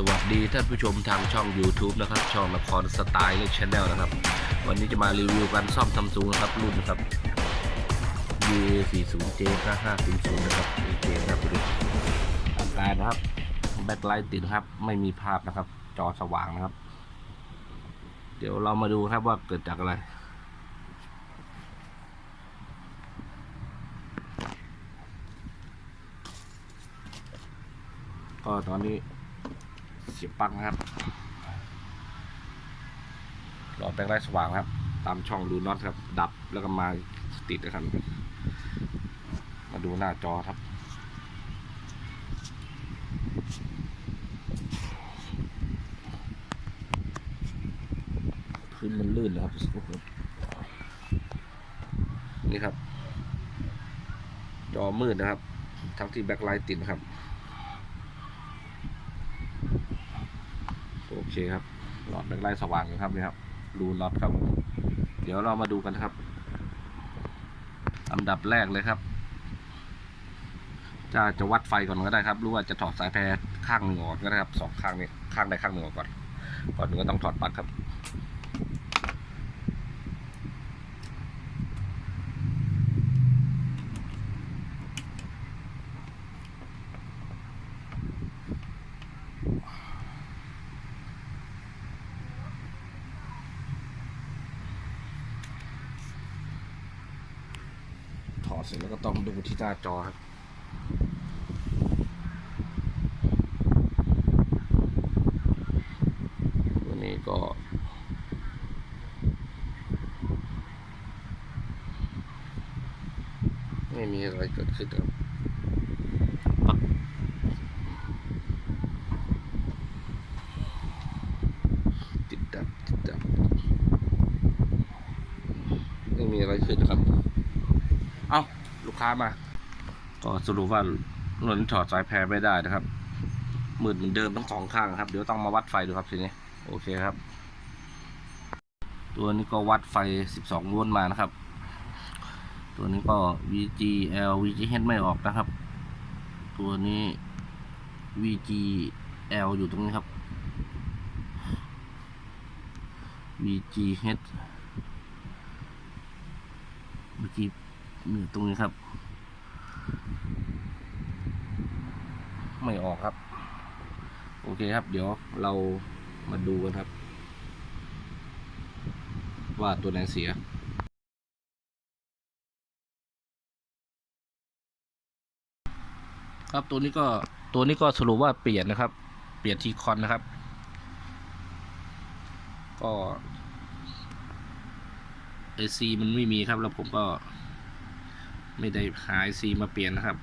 สวัสดีท่านผู้ชมทางช่อง YouTube นะครับ ช่องละครสไตล์เล็กชแนลนะครับ วันนี้จะมารีวิวการซ่อมซัมซุงนะครับ รุ่นนะครับ U40J 5500นะครับโอเคนะครับดูอาการนะครับ แบ็คไลท์ติดนะครับ ไม่มีภาพนะครับ จอสว่างนะครับ เดี๋ยวเรามาดูครับว่าเกิดจากอะไรก็ตอนนี้ สียบปลั๊กนะครับหลอดแบงค์ไลท์สว่างครับ ตามช่องรูน็อตครับ ดับแล้วก็มาติดนะครับ มาดูหน้าจอครับพื้นมันลื่นนะครับ นี่ครับ จอมืดนะครับ ทั้งที่แบ็คไลท์ติดนะครับ โอ เคครับหลอดแบ็คไลท์สว่างอยู่ครับนี่ครับรูน็อตครับ เดี๋ยวเรามาดูกันครับอันดับแรกเลยครับ จะจะวัดไฟก่อนก็ได้ครับหรือว่าจะถอดสายแพรข้างหนึ่งออกก็ได้ครับสองข้างนี้ข้างใดข้างหนึ่งออกก่อนก่อนหนึ่งก็ต้องถอดปลั๊กครับ อเสร็จแล้วก็ต้องดูที่หน้าจอครับตัวนี้ก็ ไม่มีอะไรเกิดขึ้นครับติดดับติดดับไม่มีอะไรขึ้นครับ เอ้าลูกค้ามา ก็สรุปว่าหนุนถอดสายแพรไม่ได้นะครับมืดเหมือนเดิมทั้งสองข้างครับ เดี๋ยวต้องมาวัดไฟดูครับทีนี้ โอเคครับ ตัวนี้ก็วัดไฟ 12โวลต์มานะครับ ตัวนี้ก็ VGL VGH ไม่ออกนะครับ ตัวนี้ VGL อยู่ตรงนี้ครับ VGH เมื่อกี้ นี่ตรงนี้ครับ ไม่ออกครับ โอเคครับ เดี๋ยวเรามาดูกันครับ ว่าตัวไหนเสียครับตัวนี้ก็ตัวนี้ก็สรุปว่าเปลี่ยนนะครับ เปลี่ยนทีคอนนะครับ ก็ไอซีมันไม่มีครับแล้วผมก็ ไม่ได้หาไอซีมาเปลี่ยนนะครับ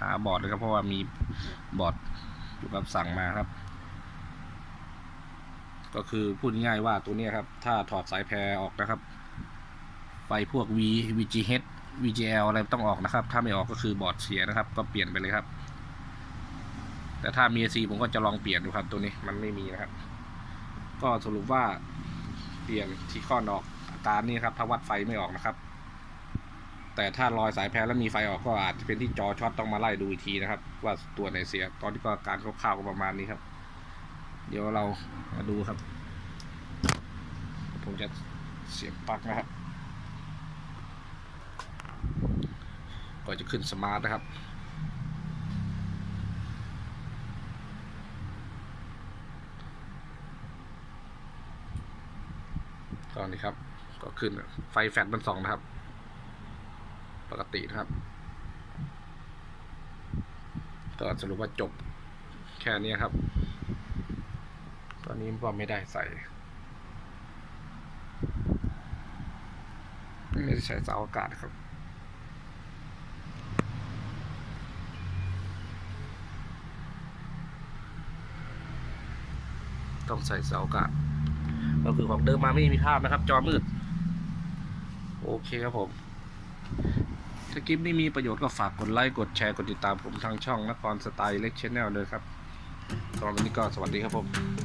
หาบอร์ดเลยครับ เพราะว่ามีบอร์ดอยู่กับสั่งมาครับ ก็คือพูดง่ายๆว่าตัวนี้ครับ ถ้าถอดสายแพรออกนะครับไฟพวก V VGH VGL อะไรต้องออกนะครับ ถ้าไม่ออกก็คือบอร์ดเสียนะครับ ก็เปลี่ยนไปเลยครับ แต่ถ้ามี AC ผมก็จะลองเปลี่ยนดูครับ ตัวนี้มันไม่มีนะครับ ก็สรุปว่าเปลี่ยนที่ข้อนออกอาการนี้ครับ ถ้าวัดไฟไม่ออกนะครับ แต่ถ้ารอยสายแพรแล้วมีไฟออกก็อาจจะเป็นที่จอช็อตต้องมาไล่ดูอีกทีนะครับ ว่าตัวไหนเสีย ตอนนี้ก็อาการคร่าวๆก็ประมาณนี้ครับ เดี๋ยวเรามาดูครับ ผมจะเสียบปลั๊กนะครับก็จะขึ้นสมาร์ทนะครับตอนนี้ครับ ก็ขึ้นไฟแฟลชมันสองนะครับ ปกตินะครับก็สรุปว่าจบแค่นี้ครับ ตอนนี้ก็ไม่ได้ใส่ ไม่ได้ใช้เสาอากาศครับต้องใส่เสาอากาศก็คือของเดิมมาไม่มีภาพนะครับ จอมืด โอเคครับผม ถ้าคลิปนี้มีประโยชน์ก็ฝากกดไลค์ กดแชร์ กดติดตามผมทางช่องนครสไตล์เล็กชแนลเลยครับสำหรับวันนี้ก็สวัสดีครับผม